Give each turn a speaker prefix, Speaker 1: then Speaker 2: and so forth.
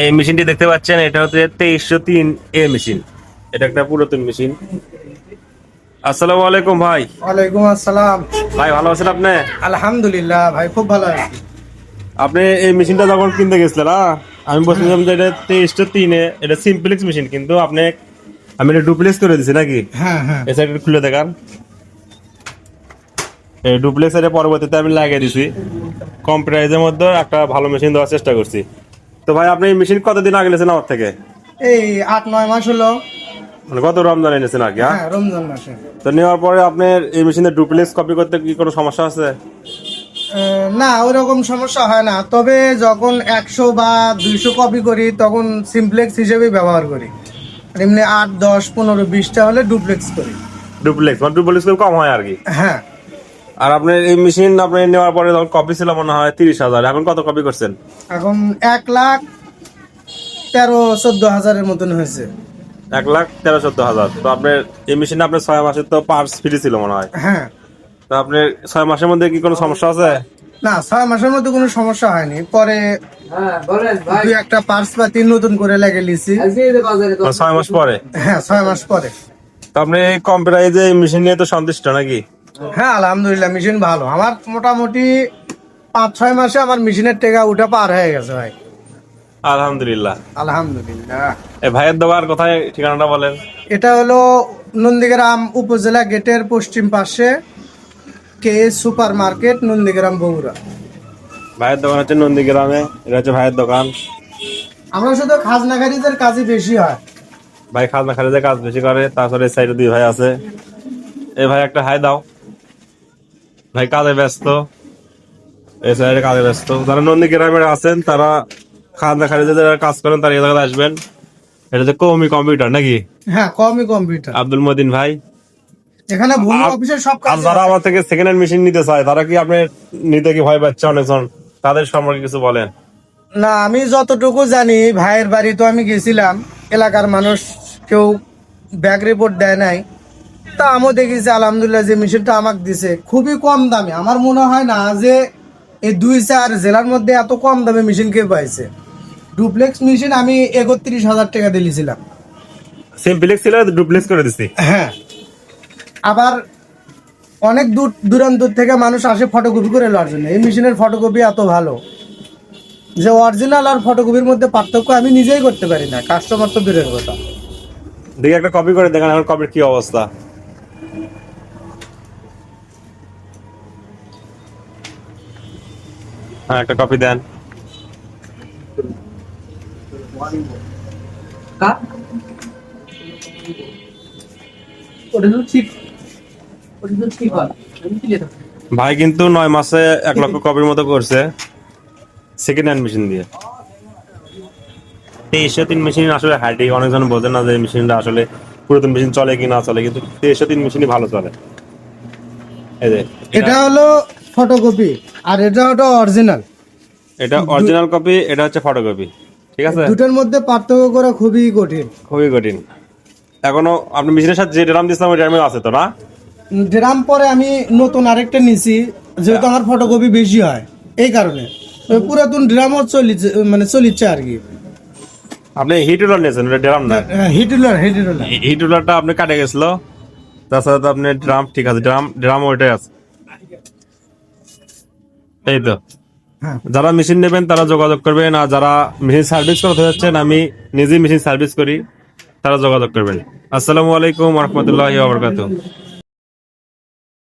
Speaker 1: এই মেশিনটি দেখতে পাচ্ছেন এটা হচ্ছে তেইশশো তিন এ মেশিন। এটা একটা পুরাতন মেশিন। আসসালামু আলাইকুম ভাই।
Speaker 2: ওয়ালাইকুম আসসালাম।
Speaker 1: ভাই ভালো আছেন আপনি?
Speaker 2: আলহামদুলিল্লাহ ভাই খুব ভালো আছি।
Speaker 1: আপনি এই মেশিনটা যখন কিনতে গেছিলেন না আমি বলছিলাম যে এটা তেইশশো তিনে এটা সিম্পলেক্স মেশিন কিন্তু আপনি আমি এটা ডুপ্লেক্স করে দিছি নাকি?
Speaker 2: হ্যাঁ হ্যাঁ।
Speaker 1: এই সাইডটা খুলে দেখান। এই ডুপ্লেক্স এটা পরবর্তীতে আমি লাগিয়ে দিছি। কম প্রাইসের মধ্যে একটা ভালো মেশিন দেওয়ার চেষ্টা করছি। তো ভাই আপনি এই মেশিন কতদিন আগে নিয়েছেন আমার থেকে?
Speaker 2: এই আট নয় মাস হলো।
Speaker 1: মানে কত রমজান এনেছেন আগে হ্যাঁ?
Speaker 2: হ্যাঁ রমজান মাসে।
Speaker 1: তো নেওয়ার পরে আপনার এই মেশিনে ডুপ্লেক্স কপি করতে কি কোনো সমস্যা আছে?
Speaker 2: না ওরকম সমস্যা হয় না। তবে যখন একশো বা দুইশো কপি করি তখন সিমপ্লেক্স হিসেবেই ব্যবহার করি। এমনি আট দশ পনেরো বিশটা হলে ডুপ্লেক্স করি।
Speaker 1: ডুপ্লেক্স মানে ডুপ্লেক্স কম হয় আর কি?
Speaker 2: হ্যাঁ।
Speaker 1: আর আপনার এই মেশিন আপনি নেওয়ার পরে যখন কপি ছিল মনে হয় তিরিশ হাজার। এখন কত কপি করছেন?
Speaker 2: এখন এক লাখ তেরো চোদ্দ হাজারের মতন হয়েছে।
Speaker 1: এক লাখ তেরো চোদ্দ হাজার। তো আপনার এই মেশিনে আপনার ছয় মাসের তো পার্টস ফ্রি ছিল মনে হয়।
Speaker 2: হ্যাঁ।
Speaker 1: তো আপনার ছয় মাসের মধ্যে কি কোনো সমস্যা আছে?
Speaker 2: না ছয় মাসের মধ্যে কোনো সমস্যা হয়নি। পরে দুই একটা পার্স পাতি নতুন করে লেগে লিছি
Speaker 1: ছয় মাস পরে?
Speaker 2: হ্যাঁ ছয় মাস পরে।
Speaker 1: তো আপনি এই মেশিন নিয়ে তো সন্তুষ্ট নাকি?
Speaker 2: হ্যাঁ আলহামদুলিল্লাহ মেশিন ভালো। আমার মোটামুটি পাঁচ ছয় মাসে আমার মেশিনের টেকা উঠে পার হয়ে গেছে ভাই।
Speaker 1: আলহামদুলিল্লাহ।
Speaker 2: আলহামদুলিল্লাহ।
Speaker 1: এই ভাইয়ের দোকান কোথায় ঠিকানাটা বলেন।
Speaker 2: এটা হলো নন্দীগ্রাম উপজেলা গেটের পশ্চিম পাশে K super market Nandigram Bogura.
Speaker 1: ভাইয়ের দোকান হচ্ছে নন্দীগ্রামে এটা হচ্ছে ভাইয়ের দোকান।
Speaker 2: আমরা শুধু খাজনাগারিদের কাজই বেশি হয়।
Speaker 1: ভাই খাজনা খারিজে কাজ বেশি করে তারপরে সাইডে দুই ভাই আছে। এই ভাই একটা হাই দাও। ভাই কাজে ব্যস্ত। এই সাইডে কাজে ব্যস্ত। যারা নন্দীগ্রামে আছেন তারা খাজনা খারিজে যারা কাজ করেন তারা এই জায়গায় আসবেন। এটা হচ্ছে কমি কম্পিউটার নাকি?
Speaker 2: হ্যাঁ কমই কম্পিউটার।
Speaker 1: আব্দুল মদিন ভাই।
Speaker 2: এখানে ভূমি অফিসের সব কাজ
Speaker 1: যারা আমার থেকে সেকেন্ড হ্যান্ড মেশিন নিতে চায় তারা কি আপনি নিতে কি ভয় পাচ্ছে অনেকজন? তাদের সম্পর্কে কিছু বলেন।
Speaker 2: না আমি যতটুকু জানি ভাইয়ের বাড়ি তো আমি গেছিলাম। এলাকার মানুষ কেউ ব্যাগ রিপোর্ট দেয় নাই। তা আমিও দেখেছি আলহামদুলিল্লাহ যে মেশিনটা আমাকে দিছে। খুবই কম দামে। আমার মনে হয় না যে এই দুই চার জেলার মধ্যে এত কম দামে মেশিন কে পাইছে। ডুপ্লেক্স মেশিন আমি একত্রিশ হাজার টাকা দিয়েছিলাম
Speaker 1: সিম্পলেক্স ছিল ডুপ্লেক্স করে দিছি।
Speaker 2: হ্যাঁ। আবার অনেক দূর দূরান্ত থেকে মানুষ আসে ফটোকপি করে নেওয়ার জন্য। এই মেশিনের ফটোকপি এত ভালো। যে অরিজিনাল আর ফটোকপির মধ্যে পার্থক্য আমি নিজেই করতে পারি না। কাস্টমার তো দূরের কথা।
Speaker 1: দেখি একটা কপি করে দেখেন এখন কপির কি অবস্থা। হ্যাঁ একটা কপি দেন।
Speaker 3: ওটা তো ঠিক ওটা তো ঠিক হয়। আমি কি যেতে
Speaker 1: ভাই কিন্তু নয় মাসে এক লক্ষ কপির মতো করছে। সেকেন্ড হ্যান্ড মেশিন দিয়ে। তেইশশো তিন মেশিন আসলে হাইটি অনেকজন বোঝে না যে মেশিনটা আসলে পুরাতন মেশিন চলে কি না চলে কিন্তু তেইশশো তিন মেশিনই ভালো চলে। এই যে
Speaker 2: এটা হলো ফটোকপি আর এটা হলো অরিজিনাল
Speaker 1: এটা অরিজিনাল কপি এটা হচ্ছে ফটোকপি ঠিক আছে?
Speaker 2: দুটোর মধ্যে পার্থক্য করা খুবই কঠিন।
Speaker 1: খুবই কঠিন। এখনও আপনি মেশিনের সাথে যে ড্রাম দিচ্ছিলাম ওই ড্রামে আছে তো না?
Speaker 2: ড্রাম পরে আমি নতুন আরেকটা নিছি যেহেতু আমার ফটোকপি বেশি হয় এই কারণে। ওই পুরাতন ড্রামও চলিছে মানে চলিচ্ছে আর কি।
Speaker 1: আপনি হিট রোলার নিয়েছেন ওটা ড্রাম না?
Speaker 2: হিটুলার হিটুলার
Speaker 1: হিট রোলারটা আপনি কাটে গেছিল তাছাড়া তো আপনি ড্রাম ঠিক আছে ড্রাম ড্রাম ওইটাই আছে। এই তো
Speaker 2: হ্যাঁ।
Speaker 1: যারা মেশিন নেবেন তারা যোগাযোগ করবেন আর যারা মেশিন সার্ভিস করতে যাচ্ছেন আমি নিজেই মেশিন সার্ভিস করি তারা যোগাযোগ করবেন। আসসালামু আলাইকুম রহমতুল্লাহ বরকাত